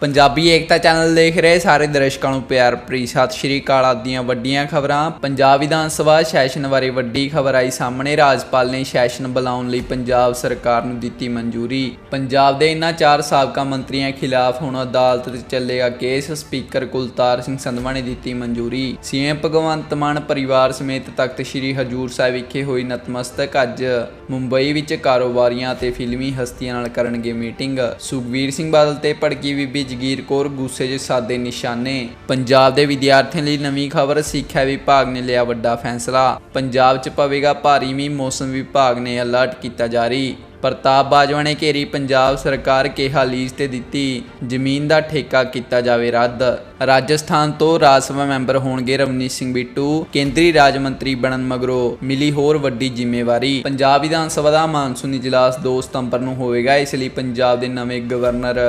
ਪੰਜਾਬੀ ਏਕਤਾ channel ਦੇਖ ਰਹੇ ਸਾਰੇ ਦਰਸ਼ਕਾਂ ਨੂੰ ਪਿਆਰ ਭਰੀ ਸਤਿ ਸ਼੍ਰੀ ਅਕਾਲ ਆਦੀਆਂ ਵੱਡੀਆਂ ਖਬਰਾਂ। ਪੰਜਾਬ ਵਿਧਾਨ ਸਭਾ ਸੈਸ਼ਨ ਬਾਰੇ ਵੱਡੀ ਖਬਰ ਆਈ ਸਾਹਮਣੇ। ਰਾਜਪਾਲ ਨੇ ਸੈਸ਼ਨ ਬੁਲਾਉਣ ਲਈ ਪੰਜਾਬ ਸਰਕਾਰ ਨੂੰ ਦਿੱਤੀ ਮਨਜ਼ੂਰੀ। ਪੰਜਾਬ ਦੇ ਇਨ੍ਹਾਂ ਚਾਰ ਸਾਬਕਾ ਮੰਤਰੀਆਂ ਖਿਲਾਫ ਹੁਣ ਅਦਾਲਤ 'ਚ ਚੱਲੇਗਾ ਕੇਸ। ਸਪੀਕਰ ਕੁਲਤਾਰ ਸਿੰਘ ਸੰਧਵਾ ਨੇ ਦਿੱਤੀ ਮਨਜ਼ੂਰੀ। ਸੀਐਮ ਭਗਵੰਤ ਮਾਨ ਪਰਿਵਾਰ ਸਮੇਤ ਤਖਤ ਸ੍ਰੀ ਹਜੂਰ ਸਾਹਿਬ ਵਿਖੇ ਹੋਈ ਨਤਮਸਤਕ ਅੱਜ ਮੁੰਬਈ ਵਿੱਚ ਕਾਰੋਬਾਰੀਆਂ ਅਤੇ ਫਿਲਮੀ ਹਸਤੀਆਂ ਨਾਲ ਕਰਨਗੇ ਮੀਟਿੰਗ। ਸੁਖਵੀਰ ਸਿੰਘ ਬਾਦਲ ਤੇ ਭੜਕੀ ਬੀਬੀ ਜਗੀਰ ਕੌਰ ਗੁੱਸੇ 'ਚ ਸਾਦੇ ਨਿਸ਼ਾਨੇ। ਪੰਜਾਬ ਦੇ ਵਿਦਿਆਰਥੀਆਂ ਲਈ ਨਵੀਂ ਖਬਰ ਸਿੱਖਿਆ ਵਿਭਾਗ ਨੇ ਲਿਆ ਵੱਡਾ ਫੈਸਲਾ। ਪੰਜਾਬ 'ਚ ਪਵੇਗਾ ਭਾਰੀ ਮੀਂਹ, ਮੌਸਮ ਵਿਭਾਗ ਨੇ ਅਲਰਟ ਕੀਤਾ ਜਾਰੀ। ਪ੍ਰਤਾਪ ਬਾਜਵਾ ਨੇ ਘੇਰੀ ਪੰਜਾਬ ਸਰਕਾਰ ਕਿਹਾ ਲੀਜ਼ ਤੇ ਦਿੱਤੀ। ਜ਼ਮੀਨ ਦਾ ਠੇਕਾ ਕੀਤਾ ਜਾਵੇ ਰੱਦ। ਰਾਜਸਥਾਨ ਤੋਂ ਰਾਜ ਸਭਾ ਮੈਂਬਰ ਹੋਣਗੇ ਰਵਨੀਤ ਸਿੰਘ ਬਿੱਟੂ, ਕੇਂਦਰੀ ਰਾਜ ਮੰਤਰੀ ਬਣਨ ਮਗਰੋਂ। ਮਿਲੀ ਹੋਰ ਵੱਡੀ ਜ਼ਿੰਮੇਵਾਰੀ। ਪੰਜਾਬ ਵਿਧਾਨ ਸਭਾ ਦਾ ਮਾਨਸੂਨ ਇਜਲਾਸ 2 ਸਤੰਬਰ ਨੂੰ ਹੋਵੇਗਾ, ਇਸ ਲਈ ਪੰਜਾਬ ਦੇ ਨਵੇਂ ਗਵਰਨਰ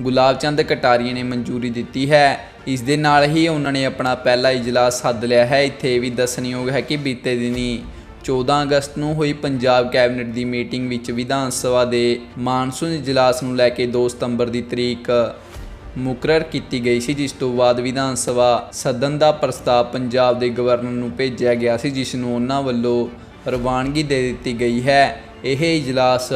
ਗੁਲਾਬ ਚੰਦ ਕਟਾਰੀਆ ਨੇ ਮਨਜ਼ੂਰੀ ਦਿੱਤੀ ਹੈ। ਇਸ ਦੇ ਨਾਲ ਹੀ ਉਹਨਾਂ ਨੇ ਆਪਣਾ ਪਹਿਲਾ ਇਜਲਾਸ ਸੱਦ ਲਿਆ ਹੈ। ਇੱਥੇ ਇਹ ਵੀ ਦੱਸਣਯੋਗ ਹੈ ਕਿ ਬੀਤੇ ਦਿਨੀ 14 ਅਗਸਤ ਨੂੰ ਹੋਈ ਪੰਜਾਬ ਕੈਬਨਿਟ ਦੀ ਮੀਟਿੰਗ ਵਿੱਚ ਵਿਧਾਨ ਸਭਾ ਦੇ ਮਾਨਸੂਨ ਇਜਲਾਸ ਨੂੰ ਲੈ ਕੇ 2 ਸਤੰਬਰ ਦੀ ਤਰੀਕ ਮੁਕਰਰ ਕੀਤੀ ਗਈ ਸੀ, ਜਿਸ ਤੋਂ ਬਾਅਦ ਵਿਧਾਨ ਸਭਾ ਸਦਨ ਦਾ ਪ੍ਰਸਤਾਵ ਪੰਜਾਬ ਦੇ ਗਵਰਨਰ ਨੂੰ ਭੇਜਿਆ ਗਿਆ ਸੀ, ਜਿਸ ਨੂੰ ਉਹਨਾਂ ਵੱਲੋਂ ਰਵਾਨਗੀ ਦੇ ਦਿੱਤੀ ਗਈ ਹੈ। ਇਹ ਇਜਲਾਸ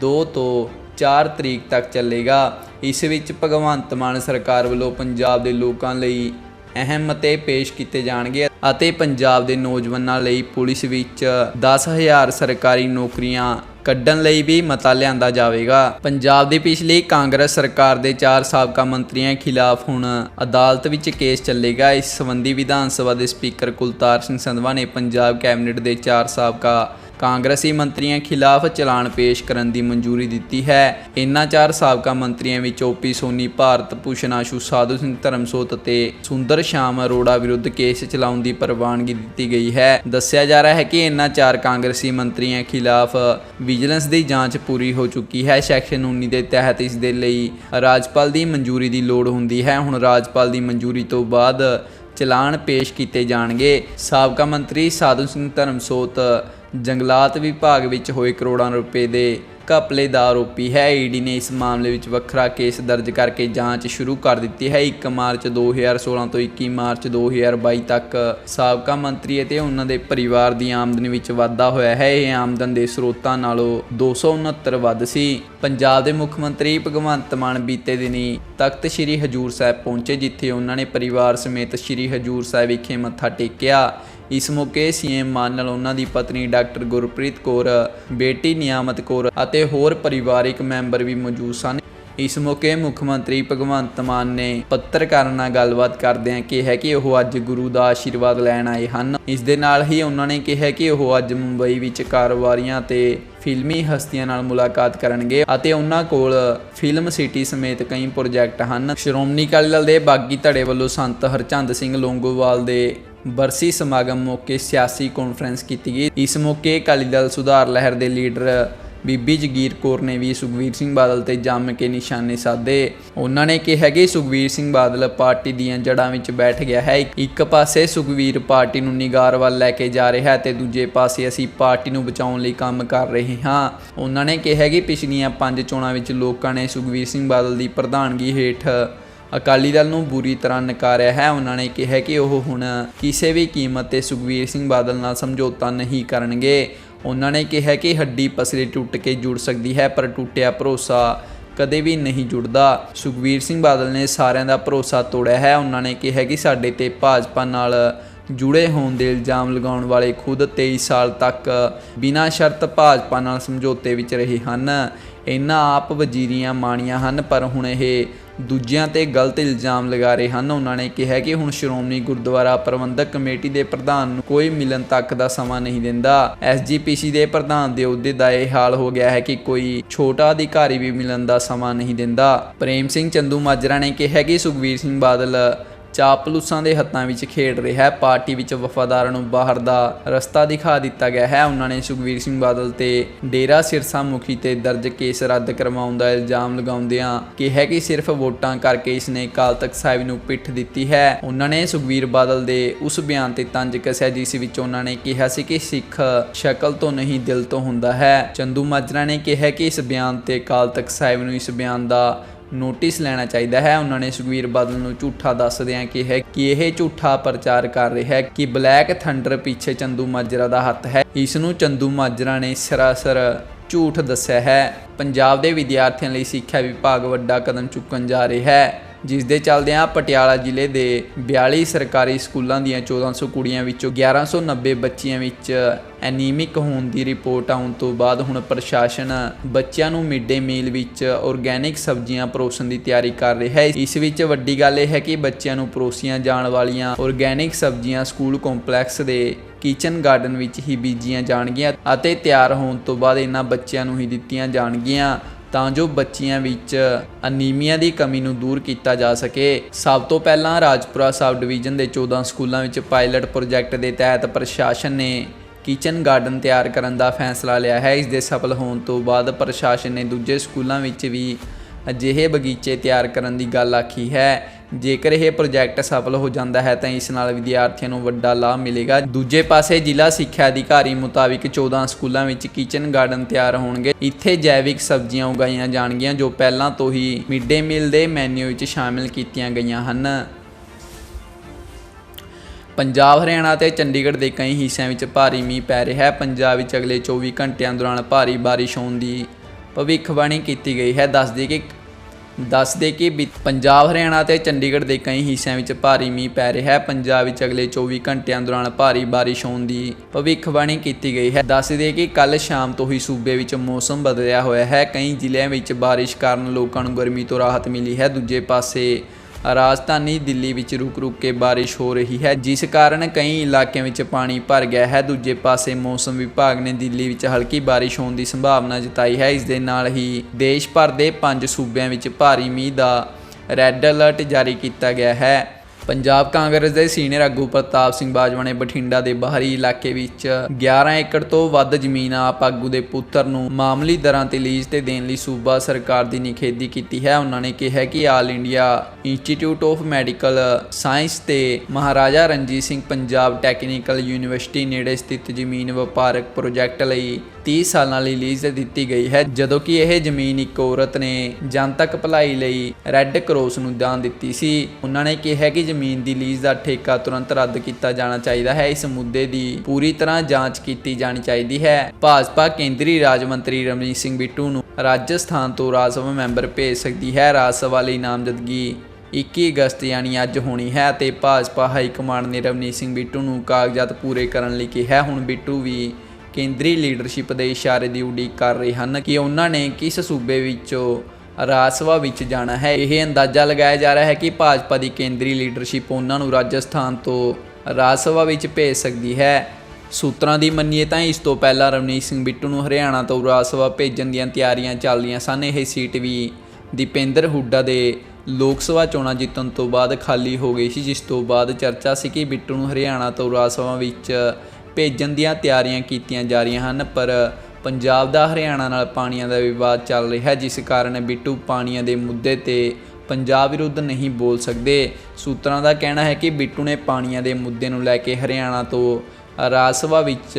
2 ਤੋਂ 4 ਤਰੀਕ ਤੱਕ ਚੱਲੇਗਾ। ਇਸ ਵਿੱਚ ਭਗਵੰਤ ਮਾਨ ਸਰਕਾਰ ਵੱਲੋਂ ਪੰਜਾਬ ਦੇ ਲੋਕਾਂ ਲਈ ਅਹਿਮ ਮਤੇ ਪੇਸ਼ ਕੀਤੇ ਜਾਣਗੇ ਅਤੇ ਪੰਜਾਬ ਦੇ ਨੌਜਵਾਨਾਂ ਲਈ ਪੁਲਿਸ ਵਿੱਚ 10000 ਸਰਕਾਰੀ ਨੌਕਰੀਆਂ ਕੱਢਣ ਲਈ ਵੀ ਮਤਾ ਲਿਆਂਦਾ ਜਾਵੇਗਾ। ਪੰਜਾਬ ਦੀ ਪਿਛਲੀ ਕਾਂਗਰਸ ਸਰਕਾਰ ਦੇ ਚਾਰ ਸਾਬਕਾ ਮੰਤਰੀਆਂ ਖਿਲਾਫ ਹੁਣ ਅਦਾਲਤ ਵਿੱਚ ਕੇਸ ਚੱਲੇਗਾ। ਇਸ ਸੰਬੰਧੀ ਵਿਧਾਨ ਸਭਾ ਦੇ ਸਪੀਕਰ ਕੁਲਤਾਰ ਸਿੰਘ ਸੰਧਵਾ ਨੇ ਪੰਜਾਬ ਕੈਬਨਿਟ ਦੇ ਚਾਰ ਸਾਬਕਾ ਕਾਂਗਰਸੀ ਮੰਤਰੀਆਂ ਖਿਲਾਫ ਚਲਾਨ ਪੇਸ਼ ਕਰਨ ਦੀ ਮਨਜ਼ੂਰੀ ਦਿੱਤੀ ਹੈ। ਇਨ੍ਹਾਂ ਚਾਰ ਸਾਬਕਾ ਮੰਤਰੀਆਂ ਵਿੱਚ ਓਪੀ ਸੋਨੀ, ਭਾਰਤ ਭੂਸ਼ਣ ਆਸ਼ੂ ਸਾਧੂ ਸਿੰਘ ਧਰਮਸੋਤ ਅਤੇ ਸੁੰਦਰ ਸ਼ਾਮ ਅਰੋੜਾ ਵਿਰੁੱਧ ਕੇਸ ਚਲਾਉਣ ਦੀ ਪ੍ਰਵਾਨਗੀ ਦਿੱਤੀ ਗਈ ਹੈ। ਦੱਸਿਆ ਜਾ ਰਿਹਾ ਹੈ ਕਿ ਇਨ੍ਹਾਂ ਚਾਰ ਕਾਂਗਰਸੀ ਮੰਤਰੀਆਂ ਖਿਲਾਫ ਵਿਜੀਲੈਂਸ ਦੀ ਜਾਂਚ ਪੂਰੀ ਹੋ ਚੁੱਕੀ ਹੈ। ਸੈਕਸ਼ਨ 19 ਦੇ ਤਹਿਤ ਇਸ ਦੇ ਲਈ ਰਾਜਪਾਲ ਦੀ ਮਨਜ਼ੂਰੀ ਦੀ ਲੋੜ ਹੁੰਦੀ ਹੈ। ਹੁਣ ਰਾਜਪਾਲ ਦੀ ਮਨਜ਼ੂਰੀ ਤੋਂ ਬਾਅਦ ਚਲਾਨ ਪੇਸ਼ ਕੀਤੇ ਜਾਣਗੇ। ਸਾਬਕਾ ਮੰਤਰੀ ਸਾਧੂ ਸਿੰਘ ਧਰਮਸੋਤ ਜੰਗਲਾਤ ਵਿਭਾਗ ਵਿੱਚ ਹੋਏ ਕਰੋੜਾਂ ਰੁਪਏ ਦੇ ਘਪਲੇ ਦਾ ਆਰੋਪੀ ਹੈ। ਈਡੀ ਨੇ ਇਸ ਮਾਮਲੇ ਵਿੱਚ ਵੱਖਰਾ ਕੇਸ ਦਰਜ ਕਰਕੇ ਜਾਂਚ ਸ਼ੁਰੂ ਕਰ ਦਿੱਤੀ ਹੈ। 1 ਮਾਰਚ 2016 ਤੋਂ 21 ਮਾਰਚ 2022 ਤੱਕ ਸਾਬਕਾ ਮੰਤਰੀ ਅਤੇ ਉਹਨਾਂ ਦੇ ਪਰਿਵਾਰ ਦੀ ਆਮਦਨ ਵਿੱਚ ਵਾਧਾ ਹੋਇਆ ਹੈ। ਇਹ ਆਮਦਨ ਦੇ ਸਰੋਤਾਂ ਨਾਲੋਂ 269 ਵੱਧ ਸੀ। ਪੰਜਾਬ ਦੇ ਮੁੱਖ ਮੰਤਰੀ ਭਗਵੰਤ ਮਾਨ ਬੀਤੇ ਦਿਨੀ ਤਖਤ ਸ੍ਰੀ ਹਜੂਰ ਸਾਹਿਬ ਪਹੁੰਚੇ, ਜਿੱਥੇ ਉਹਨਾਂ ਨੇ ਪਰਿਵਾਰ ਸਮੇਤ ਸ੍ਰੀ ਹਜੂਰ ਸਾਹਿਬ ਵਿਖੇ ਮੱਥਾ ਟੇਕਿਆ। ਇਸ ਮੌਕੇ ਸੀਐਮ ਮਾਨ ਨਾਲ ਉਹਨਾਂ ਦੀ ਪਤਨੀ ਡਾਕਟਰ ਗੁਰਪ੍ਰੀਤ ਕੌਰ, ਬੇਟੀ ਨਿਆਮਤ ਕੌਰ ਅਤੇ ਹੋਰ ਪਰਿਵਾਰਿਕ ਮੈਂਬਰ ਵੀ ਮੌਜੂਦ ਸਨ। ਇਸ ਮੌਕੇ ਮੁੱਖ ਮੰਤਰੀ ਭਗਵੰਤ ਮਾਨ ਨੇ ਪੱਤਰਕਾਰਾਂ ਨਾਲ ਗੱਲਬਾਤ ਕਰਦਿਆਂ ਕਿਹਾ ਕਿ ਉਹ ਅੱਜ ਗੁਰੂ ਦਾ ਆਸ਼ੀਰਵਾਦ ਲੈਣ ਆਏ ਹਨ। ਇਸ ਦੇ ਨਾਲ ਹੀ ਉਹਨਾਂ ਨੇ ਕਿਹਾ ਕਿ ਉਹ ਅੱਜ ਮੁੰਬਈ ਵਿੱਚ ਕਾਰੋਬਾਰੀਆਂ ਤੇ ਫਿਲਮੀ ਹਸਤੀਆਂ ਨਾਲ ਮੁਲਾਕਾਤ ਕਰਨਗੇ ਅਤੇ ਉਹਨਾਂ ਕੋਲ ਫਿਲਮ ਸਿਟੀ ਸਮੇਤ ਕਈ ਪ੍ਰੋਜੈਕਟ ਹਨ। ਸ਼੍ਰੋਮਣੀ ਅਕਾਲੀ ਦਲ ਦੇ ਬਾਗੀ ਧੜੇ ਵੱਲੋਂ ਸੰਤ ਹਰਚੰਦ ਸਿੰਘ ਲੋਂਗੋਵਾਲ ਦੇ ਬਰਸੀ ਸਮਾਗਮ ਮੌਕੇ ਸਿਆਸੀ ਕਾਨਫਰੰਸ ਕੀਤੀ ਗਈ। ਇਸ ਮੌਕੇ ਅਕਾਲੀ ਦਲ ਸੁਧਾਰ ਲਹਿਰ ਦੇ ਲੀਡਰ ਬੀਬੀ ਜਗੀਰ ਕੌਰ ਨੇ ਵੀ ਸੁਖਵੀਰ ਸਿੰਘ ਬਾਦਲ ਤੇ ਜੰਮ ਕੇ ਨਿਸ਼ਾਨੇ ਸਾਧੇ। ਉਹਨਾਂ ਨੇ ਕਿਹਾ ਕਿ ਸੁਖਵੀਰ ਸਿੰਘ ਬਾਦਲ ਪਾਰਟੀ ਦੀਆਂ ਜੜ੍ਹਾਂ ਵਿੱਚ ਬੈਠ ਗਿਆ ਹੈ। ਇੱਕ ਪਾਸੇ ਸੁਖਵੀਰ ਪਾਰਟੀ ਨੂੰ ਨਿਗਾਰ ਵੱਲ ਲੈ ਕੇ ਜਾ ਰਿਹਾ ਹੈ ਤੇ ਦੂਜੇ ਪਾਸੇ ਅਸੀਂ ਪਾਰਟੀ ਨੂੰ ਬਚਾਉਣ ਲਈ ਕੰਮ ਕਰ ਰਹੇ ਹਾਂ। ਉਹਨਾਂ ਨੇ ਕਿਹਾ ਕਿ ਪਿਛਲੀਆਂ ਪੰਜ ਚੋਣਾਂ ਵਿੱਚ ਲੋਕਾਂ ਨੇ ਸੁਖਵੀਰ ਸਿੰਘ ਬਾਦਲ ਦੀ ਪ੍ਰਧਾਨਗੀ ਹੇਠ ਅਕਾਲੀ ਦਲ ਨੂੰ ਬੁਰੀ ਤਰ੍ਹਾਂ ਨਕਾਰਿਆ ਹੈ। ਉਹਨਾਂ ਨੇ ਕਿਹਾ ਕਿ ਉਹ ਹੁਣ ਕਿਸੇ ਵੀ ਕੀਮਤ ਤੇ ਸੁਖਵੀਰ ਸਿੰਘ ਬਾਦਲ ਨਾਲ ਸਮਝੌਤਾ ਨਹੀਂ ਕਰਨਗੇ। ਉਹਨਾਂ ਨੇ ਕਿਹਾ ਕਿ ਹੱਡੀ ਪਸਰੀ ਟੁੱਟ ਕੇ ਜੁੜ ਸਕਦੀ ਹੈ, ਪਰ ਟੁੱਟਿਆ ਭਰੋਸਾ ਕਦੇ ਵੀ ਨਹੀਂ ਜੁੜਦਾ। ਸੁਖਵੀਰ ਸਿੰਘ ਬਾਦਲ ਨੇ ਸਾਰਿਆਂ ਦਾ ਭਰੋਸਾ ਤੋੜਿਆ ਹੈ। ਉਹਨਾਂ ਨੇ ਕਿਹਾ ਕਿ ਸਾਡੇ ਤੇ ਭਾਜਪਾ ਨਾਲ ਜੁੜੇ ਹੋਣ ਦੇ ਇਲਜ਼ਾਮ ਲਗਾਉਣ ਵਾਲੇ ਖੁਦ 23 ਸਾਲ ਤੱਕ ਬਿਨਾਂ ਸ਼ਰਤ ਭਾਜਪਾ ਨਾਲ ਸਮਝੌਤੇ ਵਿੱਚ ਰਹੇ ਹਨ। ਇਹਨਾਂ ਆਪ ਵਜ਼ੀਰੀਆਂ ਮਾਣੀਆਂ ਹਨ, ਪਰ ਹੁਣ ਇਹ ਦੂਜਿਆਂ ਤੇ ਗਲਤ ਇਲਜ਼ਾਮ ਲਗਾ ਰਹੇ ਹਨ। ਉਹਨਾਂ ਨੇ ਕਿਹਾ ਕਿ ਹੁਣ ਸ਼੍ਰੋਮਣੀ ਗੁਰਦੁਆਰਾ ਪ੍ਰਬੰਧਕ ਕਮੇਟੀ ਦੇ ਪ੍ਰਧਾਨ ਨੂੰ ਕੋਈ ਮਿਲਣ ਤੱਕ ਦਾ ਸਮਾਂ ਨਹੀਂ ਦਿੰਦਾ। ਐਸਜੀਪੀਸੀ ਦੇ ਪ੍ਰਧਾਨ ਦੇ ਅਹੁਦੇ ਦਾ ਇਹ ਹਾਲ ਹੋ ਗਿਆ ਹੈ ਕਿ ਕੋਈ ਛੋਟਾ ਅਧਿਕਾਰੀ ਵੀ ਮਿਲਣ ਦਾ ਸਮਾਂ ਨਹੀਂ ਦਿੰਦਾ। ਪ੍ਰੇਮ ਸਿੰਘ ਚੰਦੂ ਮਾਜਰਾ ਨੇ ਕਿਹਾ ਕਿ ਸੁਖਵੀਰ ਸਿੰਘ ਬਾਦਲ ਚਾਪਲੂਸਾਂ ਦੇ ਹੱਥਾਂ ਵਿੱਚ ਖੇਡ ਰਿਹਾ ਹੈ। ਪਾਰਟੀ ਵਿੱਚ ਵਫਾਦਾਰਾਂ ਨੂੰ ਬਾਹਰ ਦਾ ਰਸਤਾ ਦਿਖਾ ਦਿੱਤਾ ਗਿਆ ਹੈ। ਉਹਨਾਂ ਨੇ ਸੁਖਵੀਰ ਸਿੰਘ ਬਾਦਲ ਤੇ ਡੇਰਾ ਸਿਰਸਾ ਮੁਖੀ ਤੇ ਦਰਜ ਕੇਸ ਰੱਦ ਕਰਵਾਉਣ ਦਾ ਇਲਜ਼ਾਮ ਲਗਾਉਂਦਿਆਂ ਕਿਹਾ ਕਿ ਸਿਰਫ ਵੋਟਾਂ ਕਰਕੇ ਇਸ ਨੇ ਅਕਾਲ ਤਖਤ ਸਾਹਿਬ ਨੂੰ ਪਿੱਠ ਦਿੱਤੀ ਹੈ। ਉਹਨਾਂ ਨੇ ਸੁਖਵੀਰ ਬਾਦਲ ਦੇ ਉਸ ਬਿਆਨ ਤੇ ਤੰਜ ਕੱਸਿਆ, ਜਿਸ ਵਿੱਚ ਉਹਨਾਂ ਨੇ ਕਿਹਾ ਸੀ ਕਿ ਸਿੱਖ ਸ਼ਕਲ ਤੋਂ ਨਹੀਂ ਦਿਲ ਤੋਂ ਹੁੰਦਾ ਹੈ। ਚੰਦੂ ਮਾਜਰਾ ਨੇ ਕਿਹਾ ਕਿ ਇਸ ਬਿਆਨ ਤੇ ਕਾਲ ਤਖਤ ਸਾਹਿਬ ਨੂੰ ਇਸ ਬਿਆਨ ਦਾ ਨੋਟਿਸ ਲੈਣਾ ਚਾਹੀਦਾ ਹੈ। ਉਹਨਾਂ ਨੇ ਸੁਖਵੀਰ ਬਾਦਲ ਨੂੰ ਝੂਠਾ ਦੱਸਦਿਆਂ ਕਿਹਾ ਕਿ ਇਹ ਝੂਠਾ ਪ੍ਰਚਾਰ ਕਰ ਰਿਹਾ ਹੈ ਕਿ ਬਲੈਕ ਥੰਡਰ ਪਿੱਛੇ ਚੰਦੂ ਮਾਜਰਾ ਦਾ ਹੱਥ ਹੈ। ਇਸ ਨੂੰ ਚੰਦੂ ਮਾਜਰਾ ਨੇ ਸਰਾਸਰ ਝੂਠ ਦੱਸਿਆ ਹੈ। ਪੰਜਾਬ ਦੇ ਵਿਦਿਆਰਥੀਆਂ ਲਈ ਸਿੱਖਿਆ ਵਿਭਾਗ ਵੱਡਾ ਕਦਮ ਚੁੱਕਣ ਜਾ ਰਿਹਾ ਹੈ। ਜਿਸ ਦੇ ਚੱਲਦਿਆਂ ਪਟਿਆਲਾ ਜ਼ਿਲ੍ਹੇ ਦੇ 42 ਸਰਕਾਰੀ ਸਕੂਲਾਂ ਦੀਆਂ 1400 ਕੁੜੀਆਂ ਵਿੱਚੋਂ 1190 ਬੱਚੀਆਂ ਵਿੱਚ ਐਨੀਮਿਕ ਹੋਣ ਦੀ ਰਿਪੋਰਟ ਆਉਣ ਤੋਂ ਬਾਅਦ ਹੁਣ ਪ੍ਰਸ਼ਾਸਨ ਬੱਚਿਆਂ ਨੂੰ ਮਿਡ ਡੇ ਮੀਲ ਵਿੱਚ ਆਰਗੈਨਿਕ ਸਬਜ਼ੀਆਂ ਪਰੋਸਣ ਦੀ ਤਿਆਰੀ ਕਰ ਰਿਹਾ ਹੈ। ਇਸ ਵਿੱਚ ਵੱਡੀ ਗੱਲ ਇਹ ਹੈ ਕਿ ਬੱਚਿਆਂ ਨੂੰ ਪਰੋਸੀਆਂ ਜਾਣ ਵਾਲੀਆਂ ਆਰਗੈਨਿਕ ਸਬਜ਼ੀਆਂ ਸਕੂਲ ਕੰਪਲੈਕਸ ਦੇ ਕਿਚਨ ਗਾਰਡਨ ਵਿੱਚ ਹੀ ਬੀਜੀਆਂ ਜਾਣਗੀਆਂ ਅਤੇ ਤਿਆਰ ਹੋਣ ਤੋਂ ਬਾਅਦ ਇਹਨਾਂ ਬੱਚਿਆਂ ਨੂੰ ਹੀ ਦਿੱਤੀਆਂ ਜਾਣਗੀਆਂ। ਤਾਂ ਜੋ ਬੱਚਿਆਂ ਵਿੱਚ ਅਨੀਮੀਆ ਦੀ ਕਮੀ ਨੂੰ ਦੂਰ ਕੀਤਾ ਜਾ ਸਕੇ। ਸਭ ਤੋਂ ਪਹਿਲਾਂ ਰਾਜਪੁਰਾ ਸਬ ਡਿਵੀਜ਼ਨ ਦੇ 14 ਸਕੂਲਾਂ ਵਿੱਚ ਪਾਇਲਟ ਪ੍ਰੋਜੈਕਟ ਦੇ ਤਹਿਤ ਪ੍ਰਸ਼ਾਸਨ ਨੇ ਕਿਚਨ ਗਾਰਡਨ ਤਿਆਰ ਕਰਨ ਦਾ ਫੈਸਲਾ ਲਿਆ ਹੈ। ਇਸ ਦੇ ਸਫਲ ਹੋਣ ਤੋਂ ਬਾਅਦ ਪ੍ਰਸ਼ਾਸਨ ਨੇ ਦੂਜੇ ਸਕੂਲਾਂ ਵਿੱਚ ਵੀ ਅਜਿਹੇ ਬਗੀਚੇ ਤਿਆਰ ਕਰਨ ਦੀ ਗੱਲ ਆਖੀ ਹੈ। ਜੇਕਰ ਇਹ ਪ੍ਰੋਜੈਕਟ ਸਫਲ ਹੋ ਜਾਂਦਾ ਹੈ ਤਾਂ ਇਸ ਨਾਲ ਵਿਦਿਆਰਥੀਆਂ ਨੂੰ ਵੱਡਾ ਲਾਭ ਮਿਲੇਗਾ। ਦੂਜੇ ਪਾਸੇ ਜ਼ਿਲ੍ਹਾ ਸਿੱਖਿਆ ਅਧਿਕਾਰੀ ਮੁਤਾਬਿਕ 14 ਸਕੂਲਾਂ ਵਿੱਚ ਕਿਚਨ ਗਾਰਡਨ ਤਿਆਰ ਹੋਣਗੇ। ਇੱਥੇ ਜੈਵਿਕ ਸਬਜ਼ੀਆਂ ਉਗਾਈਆਂ ਜਾਣਗੀਆਂ ਜੋ ਪਹਿਲਾਂ ਤੋਂ ਹੀ ਮਿਡ ਡੇ ਮੀਲ ਦੇ ਮੈਨੂ ਵਿੱਚ ਸ਼ਾਮਿਲ ਕੀਤੀਆਂ ਗਈਆਂ ਹਨ। ਪੰਜਾਬ, ਹਰਿਆਣਾ ਤੇ ਚੰਡੀਗੜ੍ਹ ਦੇ ਕਈ ਹਿੱਸਿਆਂ ਵਿੱਚ ਭਾਰੀ ਮੀਂਹ ਪੈ ਰਿਹਾ ਹੈ। ਪੰਜਾਬ ਵਿੱਚ ਅਗਲੇ 24 ਘੰਟਿਆਂ ਦੌਰਾਨ ਭਾਰੀ ਬਾਰਿਸ਼ ਹੋਣ ਦੀ ਭਵਿੱਖਬਾਣੀ ਕੀਤੀ ਗਈ ਹੈ। ਦੱਸਦੀ ਕਿ ਦੱਸਦੇ ਕਿ ਬੀ- ਪੰਜਾਬ, ਹਰਿਆਣਾ ਤੇ ਚੰਡੀਗੜ੍ਹ ਦੇ ਕਈ ਹਿੱਸਿਆਂ ਵਿੱਚ ਭਾਰੀ ਮੀਂਹ ਪੈ ਰਿਹਾ ਹੈ। ਪੰਜਾਬ ਵਿੱਚ ਅਗਲੇ 24 ਘੰਟਿਆਂ ਦੌਰਾਨ ਭਾਰੀ ਬਾਰਿਸ਼ ਹੋਣ ਦੀ ਭਵਿੱਖਬਾਣੀ ਕੀਤੀ ਗਈ ਹੈ। ਦੱਸਦੇ ਕਿ ਕੱਲ ਸ਼ਾਮ ਤੋਂ ਹੀ ਸੂਬੇ ਵਿੱਚ ਮੌਸਮ ਬਦਲਿਆ ਹੋਇਆ ਹੈ। ਕਈ ਜ਼ਿਲ੍ਹਿਆਂ ਵਿੱਚ ਬਾਰਿਸ਼ ਕਾਰਨ ਲੋਕਾਂ ਨੂੰ ਗਰਮੀ ਤੋਂ ਰਾਹਤ ਮਿਲੀ ਹੈ। ਦੂਜੇ ਪਾਸੇ ਰਾਜਧਾਨੀ ਦਿੱਲੀ ਵਿੱਚ ਰੁਕ-ਰੁਕ ਕੇ ਬਾਰਿਸ਼ ਹੋ ਰਹੀ ਹੈ, ਜਿਸ ਕਾਰਨ ਕਈ ਇਲਾਕਿਆਂ ਵਿੱਚ ਪਾਣੀ ਭਰ ਗਿਆ ਹੈ। ਦੂਜੇ ਪਾਸੇ ਮੌਸਮ ਵਿਭਾਗ ਨੇ ਦਿੱਲੀ ਵਿੱਚ ਹਲਕੀ ਬਾਰਿਸ਼ ਹੋਣ ਦੀ ਸੰਭਾਵਨਾ ਜਤਾਈ ਹੈ। ਇਸ ਦੇ ਨਾਲ ਹੀ ਦੇਸ਼ ਭਰ ਦੇ ਪੰਜ ਸੂਬਿਆਂ ਵਿੱਚ ਭਾਰੀ ਮੀਂਹ ਦਾ ਰੈੱਡ ਅਲਰਟ ਜਾਰੀ ਕੀਤਾ ਗਿਆ ਹੈ। ਪੰਜਾਬ ਕਾਂਗਰਸ ਦੇ ਸੀਨੀਅਰ ਆਗੂ ਪ੍ਰਤਾਪ ਸਿੰਘ ਬਾਜਵਾ ਨੇ ਬਠਿੰਡਾ ਦੇ ਬਾਹਰੀ ਇਲਾਕੇ ਵਿੱਚ 11 ਏਕੜ ਤੋਂ ਵੱਧ ਜ਼ਮੀਨ ਆਪ ਆਗੂ ਦੇ ਪੁੱਤਰ ਨੂੰ ਮਾਮੂਲੀ ਦਰਾਂ ਤੇ ਲੀਜ਼ ਤੇ ਦੇਣ ਲਈ ਸੂਬਾ ਸਰਕਾਰ ਦੀ ਨਿਖੇਧੀ ਕੀਤੀ ਹੈ। ਉਹਨਾਂ ਨੇ ਕਿਹਾ ਕਿ All India Institute of Medical Science ਤੇ ਮਹਾਰਾਜਾ ਰਣਜੀਤ ਸਿੰਘ ਪੰਜਾਬ ਟੈਕਨੀਕਲ ਯੂਨੀਵਰਸਿਟੀ ਨੇੜੇ ਸਥਿਤ ਜ਼ਮੀਨ ਵਪਾਰਕ ਪ੍ਰੋਜੈਕਟ ਲਈ 30 ਸਾਲਾਂ ਲਈ ਲੀਜ਼ ਦਿੱਤੀ ਗਈ ਹੈ, ਜਦੋਂ ਕਿ ਇਹ ਜ਼ਮੀਨ ਇੱਕ ਔਰਤ ਨੇ ਜਨਤਕ ਭਲਾਈ ਲਈ ਰੈੱਡ ਕਰਾਸ ਨੂੰ ਦਾਨ ਦਿੱਤੀ ਸੀ। ਉਹਨਾਂ ਨੇ ਕਿਹਾ ਕਿ ਜ਼ਮੀਨ ਦੀ ਲੀਜ਼ ਦਾ ਠੇਕਾ ਤੁਰੰਤ ਰੱਦ ਕੀਤਾ ਜਾਣਾ ਚਾਹੀਦਾ ਹੈ। ਇਸ ਮੁੱਦੇ ਦੀ ਪੂਰੀ ਤਰ੍ਹਾਂ ਜਾਂਚ ਕੀਤੀ ਜਾਣੀ ਚਾਹੀਦੀ ਹੈ। ਭਾਜਪਾ ਕੇਂਦਰੀ ਰਾਜ ਮੰਤਰੀ ਰਮਨੀਤ ਸਿੰਘ ਬਿੱਟੂ ਨੂੰ ਰਾਜਸਥਾਨ ਤੋਂ ਰਾਜ ਸਭਾ ਮੈਂਬਰ ਭੇਜ ਸਕਦੀ ਹੈ। ਰਾਜ ਸਭਾ ਲਈ ਨਾਮਜ਼ਦਗੀ 21 ਅਗਸਤ ਯਾਨੀ ਅੱਜ ਹੋਣੀ ਹੈ ਤੇ ਭਾਜਪਾ ਹਾਈ ਕਮਾਂਡ ਨੇ ਰਵਨੀਤ ਸਿੰਘ ਬਿੱਟੂ ਨੂੰ ਕਾਗਜ਼ਾਤ ਪੂਰੇ ਕਰਨ ਲਈ ਕਿਹਾ। ਹੁਣ ਬਿੱਟੂ ਵੀ ਕੇਂਦਰੀ ਲੀਡਰਸ਼ਿਪ ਦੇ ਇਸ਼ਾਰੇ ਦੀ ਉਡੀਕ ਕਰ ਰਹੇ ਹਨ ਕਿ ਉਹਨਾਂ ਨੇ ਕਿਸ ਸੂਬੇ ਵਿੱਚੋਂ ਰਾਜ ਸਭਾ ਵਿੱਚ ਜਾਣਾ ਹੈ। ਇਹ ਅੰਦਾਜ਼ਾ ਲਗਾਇਆ ਜਾ ਰਿਹਾ ਹੈ ਕਿ ਭਾਜਪਾ ਦੀ ਕੇਂਦਰੀ ਲੀਡਰਸ਼ਿਪ ਉਹਨਾਂ ਨੂੰ ਰਾਜਸਥਾਨ ਤੋਂ ਰਾਜ ਸਭਾ ਵਿੱਚ ਭੇਜ ਸਕਦੀ ਹੈ। ਸੂਤਰਾਂ ਦੀ ਮੰਨੀਏ ਤਾਂ ਇਸ ਤੋਂ ਪਹਿਲਾਂ ਰਵਨੀਤ ਸਿੰਘ ਬਿੱਟੂ ਨੂੰ ਹਰਿਆਣਾ ਤੋਂ ਰਾਜ ਸਭਾ ਭੇਜਣ ਦੀਆਂ ਤਿਆਰੀਆਂ ਚੱਲ ਰਹੀਆਂ ਸਨ। ਇਹ ਸੀਟ ਵੀ ਦੀਪੇਂਦਰ ਹੁੱਡਾ ਦੇ ਲੋਕ ਸਭਾ ਚੋਣਾਂ ਜਿੱਤਣ ਤੋਂ ਬਾਅਦ ਖਾਲੀ ਹੋ ਗਈ ਸੀ, ਜਿਸ ਤੋਂ ਬਾਅਦ ਚਰਚਾ ਸੀ ਕਿ ਬਿੱਟੂ ਨੂੰ ਹਰਿਆਣਾ ਤੋਂ ਰਾਜ ਸਭਾ ਵਿੱਚ ਭੇਜਣ ਦੀਆਂ ਤਿਆਰੀਆਂ ਕੀਤੀਆਂ ਜਾ ਰਹੀਆਂ ਹਨ, ਪਰ ਪੰਜਾਬ ਦਾ ਹਰਿਆਣਾ ਨਾਲ ਪਾਣੀਆਂ ਦਾ ਵਿਵਾਦ ਚੱਲ ਰਿਹਾ ਹੈ, ਜਿਸ ਕਾਰਨ ਬਿੱਟੂ ਪਾਣੀਆਂ ਦੇ ਮੁੱਦੇ ਤੇ ਪੰਜਾਬ ਵਿਰੁੱਧ ਨਹੀਂ ਬੋਲ ਸਕਦੇ। ਸੂਤਰਾਂ ਦਾ ਕਹਿਣਾ ਹੈ ਕਿ ਬਿੱਟੂ ਨੇ ਪਾਣੀਆਂ ਦੇ ਮੁੱਦੇ ਨੂੰ ਲੈ ਕੇ ਹਰਿਆਣਾ ਤੋਂ ਰਾਜ ਸਭਾ ਵਿੱਚ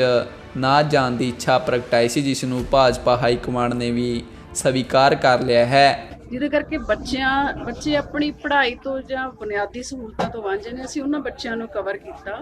ਨਾ ਜਾਣ ਦੀ ਇੱਛਾ ਪ੍ਰਗਟਾਈ ਸੀ, ਜਿਸ ਨੂੰ ਭਾਜਪਾ ਹਾਈ ਕਮਾਂਡ ਨੇ ਵੀ ਸਵੀਕਾਰ ਕਰ ਲਿਆ ਹੈ। ਜਿਹਦੇ ਕਰਕੇ ਬੱਚਿਆਂ, ਬੱਚੇ ਆਪਣੀ ਪੜ੍ਹਾਈ ਤੋਂ ਜਾਂ ਬੁਨਿਆਦੀ ਸਹੂਲਤਾਂ ਤੋਂ ਵਾਂਝੇ ਨੇ, ਅਸੀਂ ਉਹਨਾਂ ਬੱਚਿਆਂ ਨੂੰ ਕਵਰ ਕੀਤਾ।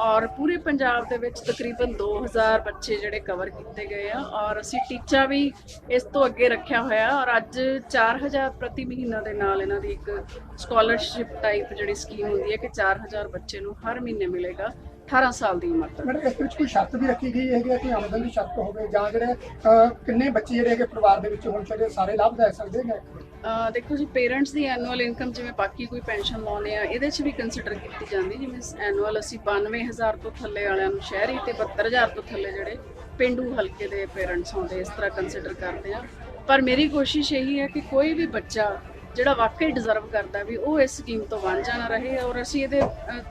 ਔਰ ਪੂਰੇ ਪੰਜਾਬ ਦੇ ਵਿੱਚ ਤਕਰੀਬਨ 2000 ਬੱਚੇ ਜਿਹੜੇ ਕਵਰ ਕੀਤੇ ਗਏ ਆ ਔਰ ਅਸੀਂ ਟੀਚਾ ਵੀ ਇਸ ਤੋਂ ਅੱਗੇ ਰੱਖਿਆ ਹੋਇਆ ਔਰ ਅੱਜ 4000 ਪ੍ਰਤੀ ਮਹੀਨਾ ਦੇ ਨਾਲ ਇਹਨਾਂ ਦੀ ਇੱਕ ਸਕਾਲਰਸ਼ਿਪ ਟਾਈਪ ਜਿਹੜੀ ਸਕੀਮ ਹੁੰਦੀ ਹੈ ਕਿ 4000 ਬੱਚੇ ਨੂੰ ਹਰ ਮਹੀਨੇ ਮਿਲੇਗਾ। 18 ਸਾਲ ਦੀ ਉਮਰ ਤੱਕ। ਮੈਡਮ ਇਸ ਵਿੱਚ ਕੋਈ ਸ਼ਰਤ ਵੀ ਰੱਖੀ ਗਈ ਹੈਗੀ ਹੈ ਕਿ ਆਮਦਨ ਦੀ ਸ਼ਰਤ ਹੋਵੇ ਜਾਂ ਜਿਹੜੇ ਕਿੰਨੇ ਬੱਚੇ ਜਿਹੜੇ ਹੈਗੇ ਪਰਿਵਾਰ ਦੇ ਵਿੱਚ ਹੋਣ ਚਾਹੀਦੇ ਸਾਰੇ ਲਾਭ ਲੈ ਸਕਦੇ ਨੇ ਦੇਖੋ ਜੀ ਪੇਰੈਂਟਸ ਦੀ ਐਨੂਅਲ ਇਨਕਮ ਜਿਵੇਂ ਬਾਕੀ ਕੋਈ ਪੈਨਸ਼ਨ ਲਾਉਂਦੇ ਆ ਇਹਦੇ 'ਚ ਵੀ ਕੰਸੀਡਰ ਕੀਤੀ ਜਾਂਦੀ ਜਿਵੇਂ ਐਨੂਅਲ ਅਸੀਂ 92000 ਤੋਂ ਥੱਲੇ ਵਾਲਿਆਂ ਨੂੰ ਸ਼ਹਿਰੀ ਤੇ 72000 ਤੋਂ ਥੱਲੇ ਜਿਹੜੇ ਪਿੰਡੂ ਹਲਕੇ ਦੇ ਪੇਰੈਂਟਸ ਹੁੰਦੇ ਇਸ ਤਰ੍ਹਾਂ ਕੰਸੀਡਰ ਕਰਦੇ ਆ। ਪਰ ਮੇਰੀ ਕੋਸ਼ਿਸ਼ ਇਹੀ ਹੈ ਕਿ ਕੋਈ ਵੀ ਬੱਚਾ ਜਿਹੜਾ ਵਾਕਈ ਡਿਜ਼ਰਵ ਕਰਦਾ ਵੀ ਉਹ ਇਸ ਸਕੀਮ ਤੋਂ ਵਾਂਝਾ ਨਾ ਰਹੇ ਔਰ ਅਸੀਂ ਇਹਦੇ